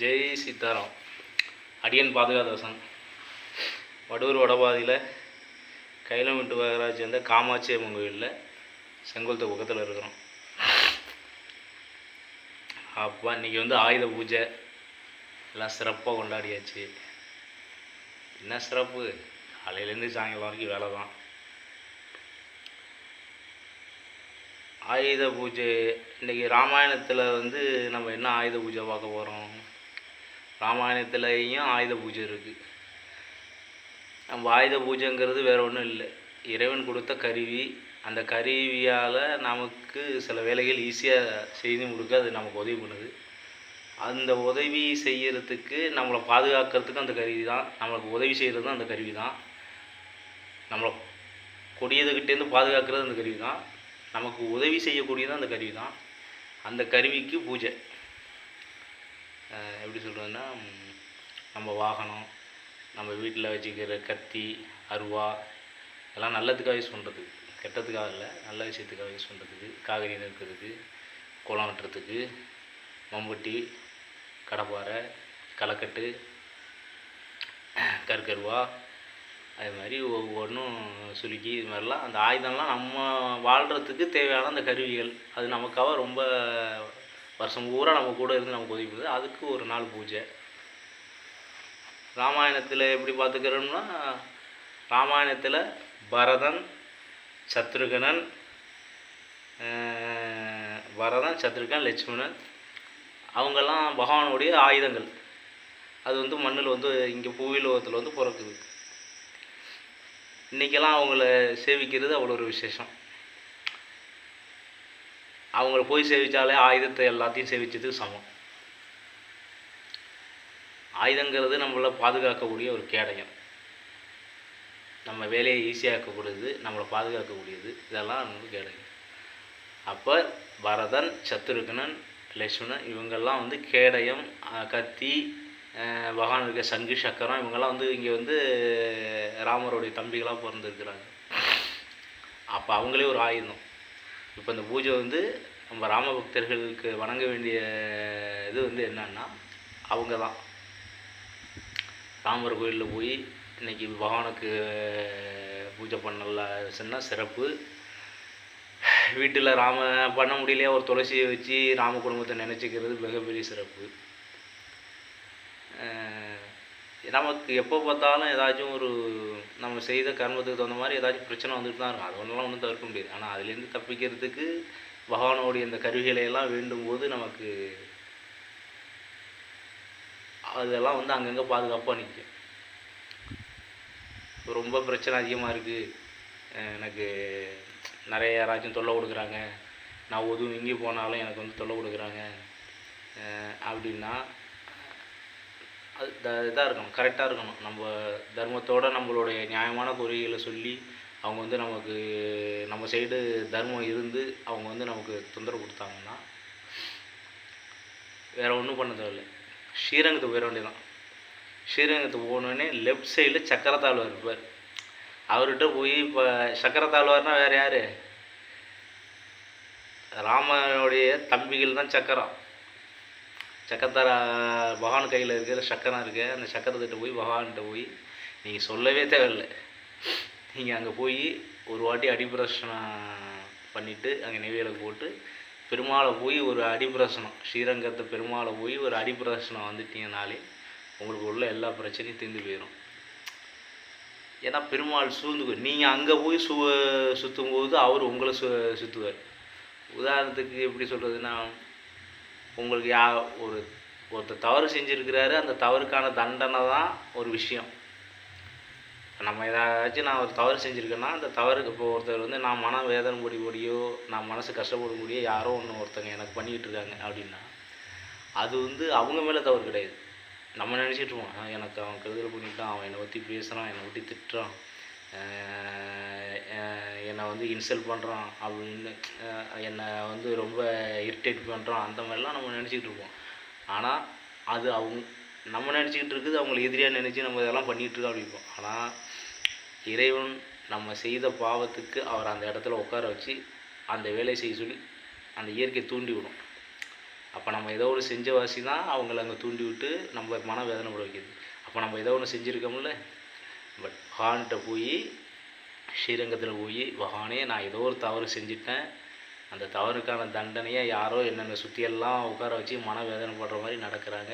ஜெய் சீதாராம் அடியன் பாதுகாதாசன். வடூர் வடபாதியில் கைலமிட்டு வகராஜ் சேர்ந்த காமாட்சி அம்மன் கோயிலில் செங்கோலத்து பக்கத்தில் இருக்கிறோம் அப்பா இன்றைக்கி வந்து ஆயுத பூஜை. எல்லாம் சிறப்பாக கொண்டாடியாச்சு. என்ன சிறப்பு? காலையிலேருந்து சாயங்காலம் வரைக்கும் வேலை தான் ஆயுத பூஜை இன்றைக்கி ராமாயணத்தில் வந்து நம்ம என்ன ஆயுத பூஜை பார்க்க போகிறோம் ராமாயணத்துலேயும் ஆயுத பூஜை இருக்குது நம்ம ஆயுத பூஜைங்கிறது வேறு ஒன்றும் இல்லை. இறைவன் கொடுத்த கருவி. அந்த கருவியால் நமக்கு சில வேலைகள் ஈஸியாக செய்து முடிக்க அது நமக்கு உதவி பண்ணுது. அந்த உதவி செய்கிறதுக்கு நம்மளை பாதுகாக்கிறதுக்கு அந்த கருவி தான். நம்மளுக்கு உதவி செய்கிறதும் அந்த கருவி தான். நம்மளை கொடியதுக்கிட்டேருந்து பாதுகாக்கிறது அந்த கருவி தான். நமக்கு உதவி செய்யக்கூடியதும் அந்த கருவி தான். அந்த கருவிக்கு பூஜை. எப்படி சொல்கிறதுன்னா நம்ம வாகனம் நம்ம வீட்டில் வச்சுக்கிற கத்தி அருவா எல்லாம் நல்லதுக்காக யூஸ் பண்ணுறதுக்கு கெட்டதுக்காக இல்லை நல்ல விஷயத்துக்காக யூஸ் பண்ணுறதுக்கு காகிரி நறுக்கிறதுக்கு குளம் வெட்டுறதுக்கு மம்பட்டி கடப்பாறை களக்கட்டு கற்கருவா அது மாதிரி ஒவ்வொன்றும் சுருக்கி இது மாதிரிலாம் அந்த ஆயுதம்லாம் நம்ம வாழ்கிறதுக்கு தேவையான அந்த கருவிகள். அது நமக்காக ரொம்ப வருஷம் பூரா நம்ம கூட இருந்து நமக்கு உதவி பண்ணுது. அதுக்கு ஒரு நாள் பூஜை. ராமாயணத்தில் எப்படி பார்த்துக்கிறோம்னா ராமாயணத்தில் பரதன் சத்ருகனன் பரதன் சத்ருகன் லட்சுமணன் அவங்கெல்லாம் பகவானுடைய ஆயுதங்கள். அது வந்து மண்ணில் வந்து இங்கே பூவிலோகத்தில் வந்து பிறக்குது. இன்றைக்கெல்லாம் அவங்கள சேவிக்கிறது அவ்வளோ ஒரு விசேஷம். அவங்கள போய் சேவித்தாலே ஆயுதத்தை எல்லாத்தையும் சேவித்ததுக்கு சமம். ஆயுதங்கிறது நம்மளை பாதுகாக்கக்கூடிய ஒரு கேடயம். நம்ம வேலையை ஈஸியாக்கக்கூடியது நம்மளை பாதுகாக்கக்கூடியது இதெல்லாம் நமக்கு கேடயம். அப்போ பரதன் சத்ருகனன் லட்சுமணன் இவங்கெல்லாம் வந்து கேடயம் கத்தி பகவான் இருக்க சங்கு சக்கரம் இவங்கெல்லாம் வந்து இங்கே வந்து ராமருடைய தம்பிகளாக பிறந்திருக்கிறாங்க. அப்போ அவங்களே ஒரு ஆயுதம். இப்போ இந்த பூஜை வந்து நம்ம ராம பக்தர்களுக்கு வணங்க வேண்டிய இது வந்து என்னன்னா அவங்க தான். ராமர் கோயிலில் போய் இன்னைக்கு பகவானுக்கு பூஜை பண்ணலாம் சொன்னால் சிறப்பு. வீட்டில் ராம பண்ண முடியலையே? ஒரு துளசியை வச்சு ராம குடும்பத்தை நினச்சிக்கிறது மிகப்பெரிய சிறப்பு. நமக்கு எப்போ பார்த்தாலும் ஏதாச்சும் ஒரு நம்ம செய்த கர்மத்துக்கு தகுந்த மாதிரி ஏதாச்சும் பிரச்சனை வந்துட்டு தான் இருக்கும். அது ஒன்றெல்லாம் ஒன்றும் தவிர்க்க முடியாது. ஆனால் அதுலேருந்து தப்பிக்கிறதுக்கு பகவானோடைய இந்த கருவிகளை எல்லாம் வேண்டும் போது நமக்கு அதெல்லாம் வந்து அங்கங்கே பாதுகாப்பாக நிற்கும் ரொம்ப பிரச்சனை அதிகமாக இருக்குது எனக்கு நிறைய யாராச்சும் தொல்லை கொடுக்குறாங்க. நான் ஒதுவும் எங்கே போனாலும் எனக்கு வந்து தொல்லை கொடுக்குறாங்க. அப்படின்னா அது த இதாக இருக்கணும் கரெக்டாக இருக்கணும். நம்ம தர்மத்தோட நம்மளுடைய நியாயமான கோரிக்கைகளை சொல்லி அவங்க வந்து நமக்கு நம்ம சைடு தர்மம் இருந்து அவங்க வந்து நமக்கு தொந்தரவு கொடுத்தாங்கன்னா வேற ஒன்றும் பண்ண தேவையில்ல. ஸ்ரீரங்கத்துக்கு போயிட வேண்டியதான் ஸ்ரீரங்கத்துக்கு போகணுன்னே லெஃப்ட் சைடில் சக்கரத்தாழ்வார் இருப்பார். அவர்கிட்ட போய் இப்போ சக்கரத்தாழ்வார்னா வேறு யார்? ராமனுடைய தம்பிகள் தான் சக்கரம். சக்கரத்தார பகவான் கையில் இருக்கிற சக்கரம் இருக்கு. அந்த சக்கரத்திட்ட போய் பகவான்கிட்ட போய் நீங்கள் சொல்லவே தேவையில்லை. நீங்கள் அங்கே போய் ஒரு வாட்டி அடிப்பிரசனம் பண்ணிவிட்டு அங்கே நெய்வேலிக்கு போட்டு பெருமாளை போய் ஒரு அடிப்பிரசனம் ஸ்ரீரங்கத்தை பெருமாளை போய் ஒரு அடிப்பிரசனம் வந்துட்டீங்கனாலே உங்களுக்கு உள்ள எல்லா பிரச்சனையும் தீர்ந்து போயிடும் ஏன்னா பெருமாள் சூழ்ந்து நீங்கள் அங்கே போய் சு சுற்றும் போது அவர் உங்களை சு சுற்றுவார் உதாரணத்துக்கு எப்படி சொல்கிறதுன்னா உங்களுக்கு யா ஒரு ஒருத்தர் தவறு செஞ்சுருக்கிறாரு அந்த தவறுக்கான தண்டனை தான் ஒரு விஷயம். நம்ம ஏதாச்சும் நான் ஒரு தவறு செஞ்சுருக்கேன்னா அந்த தவறுக்கு இப்போ ஒருத்தர் வந்து நான் மன வேதனை படிபடியோ நான் மனசு கஷ்டப்படும்படியோ யாரோ ஒன்று ஒருத்தங்க எனக்கு பண்ணிக்கிட்டு இருக்காங்க அப்படின்னா அது வந்து அவங்க மேலே தவறு கிடையாது. நம்ம நினச்சிட்ருவோம் எனக்கு அவன் கெடுதல் பண்ணிட்டான் அவன் என்னை பற்றி பேசுகிறான் என்னை பற்றி திட்டுறான். என்னை வந்து இன்சல்ட் பண்ணுறான் அப்படின்னு என்னை வந்து ரொம்ப இரிட்டேட் பண்ணுறான் அந்த மாதிரிலாம் நம்ம நினச்சிக்கிட்டு இருப்போம். ஆனால் அது அவங்க நம்ம நினச்சிக்கிட்டு இருக்குது அவங்களை எதிரியாக நினச்சி நம்ம இதெல்லாம் பண்ணிகிட்ருக்கோம் அப்படிப்போம் ஆனால் இறைவன் நம்ம செய்த பாவத்துக்கு அவர் அந்த இடத்துல உட்கார வச்சு அந்த வேலையை செய்ய சொல்லி அந்த இயற்கை தூண்டி விடும். அப்போ நம்ம ஏதோ ஒரு செஞ்ச வாசி தான் அவங்கள அங்கே தூண்டி விட்டு நம்ம மன வேதனை பட வைக்கிது அப்போ நம்ம ஏதோ ஒன்று செஞ்சுருக்கோம்ல பட் பகவான்கிட்ட போய் ஸ்ரீரங்கத்தில் போய் பகவானே நான் ஏதோ ஒரு தவறு செஞ்சுட்டேன். அந்த தவறுக்கான தண்டனையை யாரோ என்னென்ன சுற்றியெல்லாம் உட்கார வச்சு மனவேதனை வேதனைப்படுற மாதிரி நடக்கிறாங்க.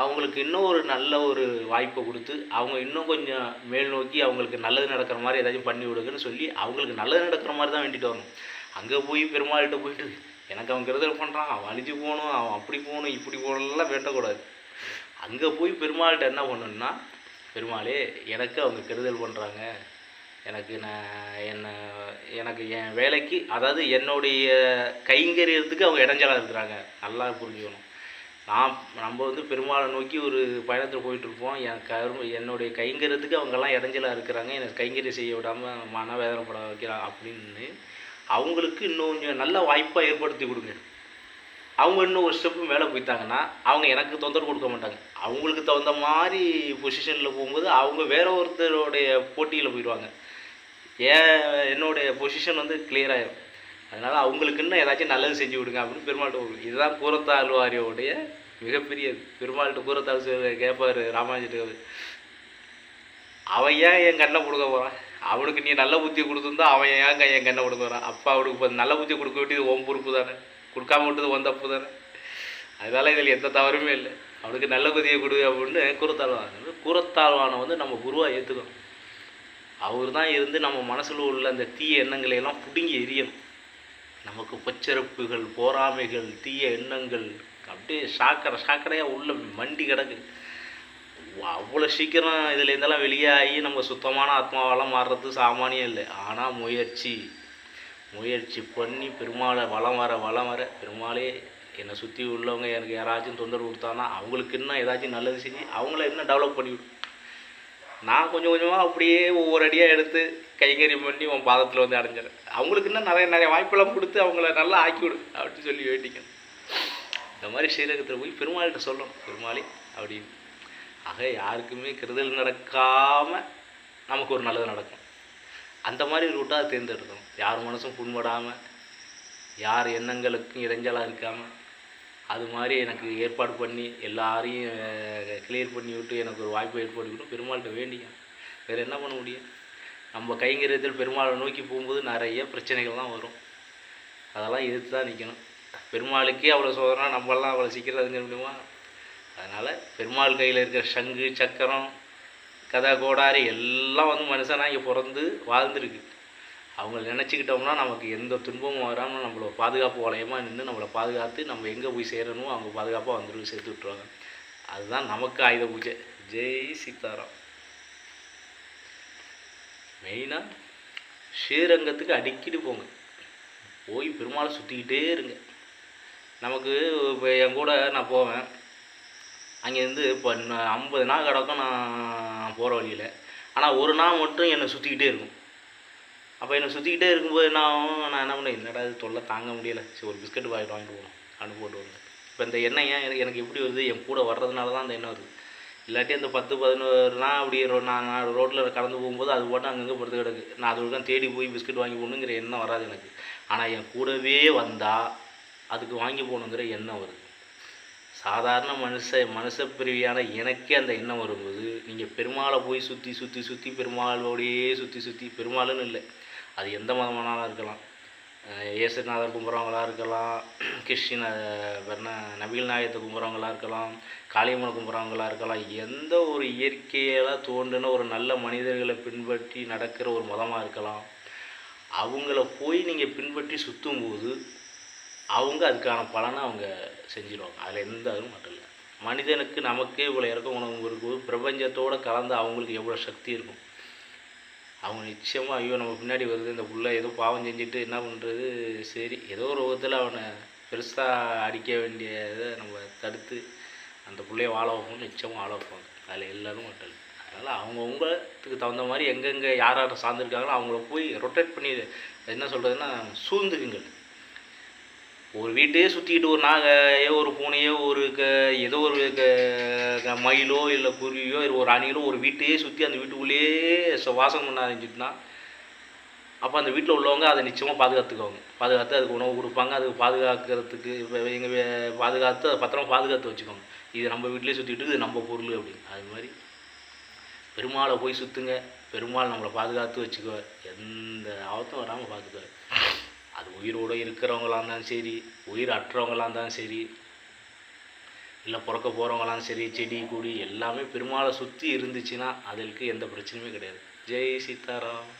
அவங்களுக்கு இன்னும் ஒரு நல்ல ஒரு வாய்ப்பை கொடுத்து அவங்க இன்னும் கொஞ்சம் மேல் நோக்கி அவங்களுக்கு நல்லது நடக்கிற மாதிரி ஏதாச்சும் பண்ணி விடுங்கன்னு சொல்லி அவங்களுக்கு நல்லது நடக்கிற மாதிரி தான் வேண்டிட்டு வரணும் அங்கே போய் பெருமாள்கிட்ட போயிட்டு எனக்கு அவன் கருதல் பண்ணுறான் அவன் அழிஞ்சு போகணும். அவன் அப்படி போகணும் இப்படி போகணும்லாம் வேண்டக்கூடாது. அங்கே போய் பெருமாள்கிட்ட என்ன பண்ணணும்னா பெருமாளே எனக்கு அவங்க கெடுதல் பண்ணுறாங்க எனக்கு நான் என்னை எனக்கு என் வேலைக்கு அதாவது என்னுடைய கைங்கரியத்துக்கு அவங்க இடைஞ்சலாக இருக்கிறாங்க. நல்லா புரிஞ்சுக்கணும். நான் நம்ம வந்து பெருமாளை நோக்கி ஒரு பயணத்தில் போயிட்டுருப்போம். என் கரும என்னுடைய கைங்கரியத்துக்கு அவங்கெல்லாம் இடைஞ்சலாக இருக்கிறாங்க. எனக்கு கைங்கரியம் செய்ய விடாமல் மனவேதனைப்பட வைக்கிறாங்க அப்படின்னு அவங்களுக்கு இன்னும் கொஞ்சம் நல்ல வாய்ப்பாக ஏற்படுத்தி கொடுங்க. அவங்க இன்னும் ஒரு ஸ்டெப்பு மேலே போயிட்டாங்கன்னா அவங்க எனக்கு தொந்தரவு கொடுக்க மாட்டாங்க. அவங்களுக்கு தகுந்த மாதிரி பொசிஷனில் போகும்போது அவங்க வேற ஒருத்தருடைய போட்டியில் போயிடுவாங்க. ஏன் என்னுடைய பொசிஷன் வந்து clear ஆயிரும். அதனால் அவங்களுக்குன்னு ஏதாச்சும் நல்லது செஞ்சு விடுங்க அப்படின்னு பெருமாள்கிட்ட இதுதான் கூரத்தாழ்வாரியோடைய மிகப்பெரிய பெருமாள்கிட்ட கூரத்தாழ் கேட்பார் ராமானுஜர் அவன் ஏன் என் கண்ணை கொடுக்க போகிறான் அவனுக்கு நீ நல்ல புத்தி கொடுத்துருந்தா அவன் ஏங்க என் கண்ணை கொடுக்க போகிறான் அப்பா அவனுக்கு இப்போ நல்ல புத்தி கொடுக்க வேண்டியது ஓம் பொறுப்பு தானே கொடுக்காம விட்டது ஒன் தப்பு தானே அதனால இதில் எந்த தவறுமே இல்லை. அவனுக்கு நல்ல குதியை கொடு அப்படின்னு கூரத்தாழ்வான் கூரத்தாழ்வானை வந்து நம்ம குருவாக ஏற்றுக்கணும் அவர் தான் இருந்து நம்ம மனசில் உள்ள அந்த தீய எண்ணங்களை எல்லாம் பிடுங்கி எரியணும் நமக்கு பொச்சரப்புகள் போராமைகள் தீய எண்ணங்கள் அப்படியே சாக்கடை சாக்கடையாக உள்ள மண்டி கிடக்கு. அவ்வளோ சீக்கிரம் இதில் இருந்தெல்லாம் வெளியாகி நம்ம சுத்தமான ஆத்மாவெல்லாம் மாறுறது சாமானியம் இல்லை. ஆனால் முயற்சி முயற்சி பண்ணி பெருமாளை வளம் வர வளம் வர பெருமாளே என்னை சுற்றி உள்ளவங்க எனக்கு யாராச்சும் தொந்தரவு கொடுத்தாங்கன்னா அவங்களுக்கு இன்னும் ஏதாச்சும் நல்லது செஞ்சு அவங்கள இன்னும் டெவலப் பண்ணிவிடும் நான் கொஞ்சம் கொஞ்சமாக அப்படியே ஒவ்வொரு அடியாக எடுத்து கைங்கரியம் பண்ணி உன் பாதத்தில் வந்து அடைஞ்சிடறேன். அவங்களுக்கு இன்னும் நிறைய நிறைய வாய்ப்பெல்லாம் கொடுத்து அவங்கள நல்லா ஆக்கி விடு அப்படின்னு சொல்லி வேண்டிக்கணும் இந்த மாதிரி ஸ்ரீரங்கத்தில் போய் பெருமாள்கிட்ட சொல்லணும். பெருமாளி அப்படின்னு. ஆக யாருக்குமே கெடுதல் நடக்காமல் நமக்கு ஒரு நல்லது நடக்கும். அந்த மாதிரி ரூட்டாக தேர்ந்தெடுக்கணும். யார் மனசும் புண்படாமல் யார் எண்ணங்களுக்கும் இடைஞ்சலாக இருக்காமல் அது மாதிரி எனக்கு ஏற்பாடு பண்ணி எல்லாரையும் கிளியர் பண்ணி விட்டு எனக்கு ஒரு வாய்ப்பு ஏற்பாடு விட்டு பெருமாள்கிட்ட வேண்டிக்கணும் வேறு என்ன பண்ண முடியும்? நம்ம கைங்கரியத்தில் பெருமாளை நோக்கி போகும்போது நிறைய பிரச்சனைகள்லாம் வரும். அதெல்லாம் எதிர்த்து தான் நிற்கணும் பெருமாளுக்கே அவ்வளோ சோதனை நம்மளாம் அவ்வளோ சீக்கிரம் அறிஞ்சிட முடியுமா? அதனால் பெருமாள் கையில் இருக்கிற சங்கு சக்கரம் கதை கோடாரி எல்லாம் வந்து மனுஷனாக இங்கே பிறந்து வாழ்ந்துருக்கு. அவங்கள நினச்சிக்கிட்டோம்னா நமக்கு எந்த துன்பமும் வராமல் நம்மள பாதுகாப்பு வளையமாக நின்று நம்மளை பாதுகாத்து நம்ம எங்கே போய் சேரணுமோ அவங்க பாதுகாப்பாக வந்துட்டு சேர்த்து விட்ருவாங்க அதுதான் நமக்கு ஆயுத பூஜை. ஜெய் சீதாராம். மெயினாக ஸ்ரீரங்கத்துக்கு அடிக்கடி போங்க. போய் பெருமாளை சுற்றிக்கிட்டே இருங்க. நமக்கு இப்போ என் கூட நான் போவேன். அங்கேருந்து இப்போ ஐம்பது நாள் கிடக்கும் நான் போகிற வழியில். ஆனால் ஒரு நாள் மட்டும் என்னை சுற்றிக்கிட்டே இருக்கும். அப்போ என்னை சுற்றிக்கிட்டே இருக்கும்போது என்ன ஆகும்? நான் என்ன பண்ணேன்? என்னடா இது தொல்லை தாங்க முடியலை. சரி ஒரு பிஸ்கட் பாக்கெட் வாங்கிட்டு போகணும். அனு போட்டு வந்தேன் இப்போ இந்த எண்ணெய் ஏன் எனக்கு எப்படி வருது? என் கூட வர்றதுனால தான் அந்த எண்ணெய் வருது. இல்லாட்டி அந்த பத்து பதினோரு நாள் அப்படி ரோ நான் நான் ரோட்டில் கடந்து போகும்போது அது போட்டு அங்கங்கே படுத்து கிடக்கு. நான் அது வரைக்கும் தேடி போய் பிஸ்கட் வாங்கி போகணுங்கிற எண்ணம் வராது எனக்கு. ஆனால் என் கூடவே வந்தால் அதுக்கு வாங்கி போகணுங்கிற எண்ணம் வருது. சாதாரண மனுஷ மனுஷ பிரிவியான எனக்கே அந்த எண்ணம் வரும்போது நீங்கள் பெருமாளை போய் சுற்றி சுற்றி சுற்றி பெருமாளோடையே சுற்றி சுற்றி பெருமாளுன்னு இல்லை. அது எந்த மதமானாலும் இருக்கலாம். இயேசுநாதர் கும்புறவங்களாக இருக்கலாம். கிறிஸ்டின் என்ன நபிகள் நாயகத்தை கும்புறவங்களாக இருக்கலாம். காளியம்மனை கும்புறவங்களாக இருக்கலாம். எந்த ஒரு இயற்கையில் தோன்றின ஒரு நல்ல மனிதர்களை பின்பற்றி நடக்கிற ஒரு மதமாக இருக்கலாம். அவங்கள போய் நீங்கள் பின்பற்றி சுற்றும்போது அவங்க அதுக்கான பலனை அவங்க செஞ்சிடுவாங்க அதில் எந்த அதுவும் மட்டும் இல்லை. மனிதனுக்கு நமக்கே இவ்வளோ இறக்க உணவு இருக்கும் பிரபஞ்சத்தோடு கலந்து அவங்களுக்கு எவ்வளோ சக்தி இருக்கும். அவங்க நிச்சயமாக ஐயோ நம்ம பின்னாடி வருது இந்த புள்ள ஏதோ பாவம் செஞ்சுட்டு என்ன பண்ணுறது சரி ஏதோ ஒரு விதத்தில் அவனை பெருசாக அடிக்க வேண்டிய இதை நம்ம தடுத்து அந்த பிள்ளைய வாழ வைப்போம் நிச்சயமாக வாழ வைப்பாங்க. அதில் எல்லோரும் மட்டும் இல்லை. அதனால் அவங்கவுங்களுக்கு தகுந்த மாதிரி எங்கெங்கே யார் யார் சார்ந்திருக்காங்களோ அவங்கள போய் ரொட்டேட் பண்ணி என்ன சொல்கிறதுன்னா சூழ்ந்துக்குங்கள். ஒரு வீட்டையே சுற்றிக்கிட்டு ஒரு நாகையோ ஒரு பூனையோ ஏதோ ஒரு க மயிலோ இல்லை குருவியோ இல்லை ஒரு அணிலோ ஒரு வீட்டையே சுற்றி அந்த வீட்டுக்குள்ளேயே வாசம் பண்ண ஆரம்பிச்சுட்டுனா அப்போ அந்த வீட்டில் உள்ளவங்க அதை நிச்சயமாக பாதுகாத்துக்குவாங்க. பாதுகாத்து அதுக்கு உணவு கொடுப்பாங்க. அதுக்கு பாதுகாக்கிறதுக்கு இப்போ எங்கள் பாதுகாத்து அதை பத்திரமா பாதுகாத்து வச்சுக்கோங்க. இது நம்ம வீட்டிலே சுற்றிட்டு இது நம்ம பொருள் அப்படின்னு. அது மாதிரி பெருமாளை போய் சுற்றுங்க பெருமாள் நம்மளை பாதுகாத்து வச்சுக்குவார். எந்த ஆபத்தும் வராமல் பார்த்துக்குவார் அது உயிரோடு இருக்கிறவங்களா இருந்தாலும் சரி உயிர் அற்றவங்களாக இருந்தாலும் சரி இல்லை பிறக்க போகிறவங்களாம் சரி செடி கொடி எல்லாமே பெருமாளை சுற்றி இருந்துச்சுன்னா அதற்கு எந்த பிரச்சனையுமே கிடையாது. ஜெய் சீதாராம்.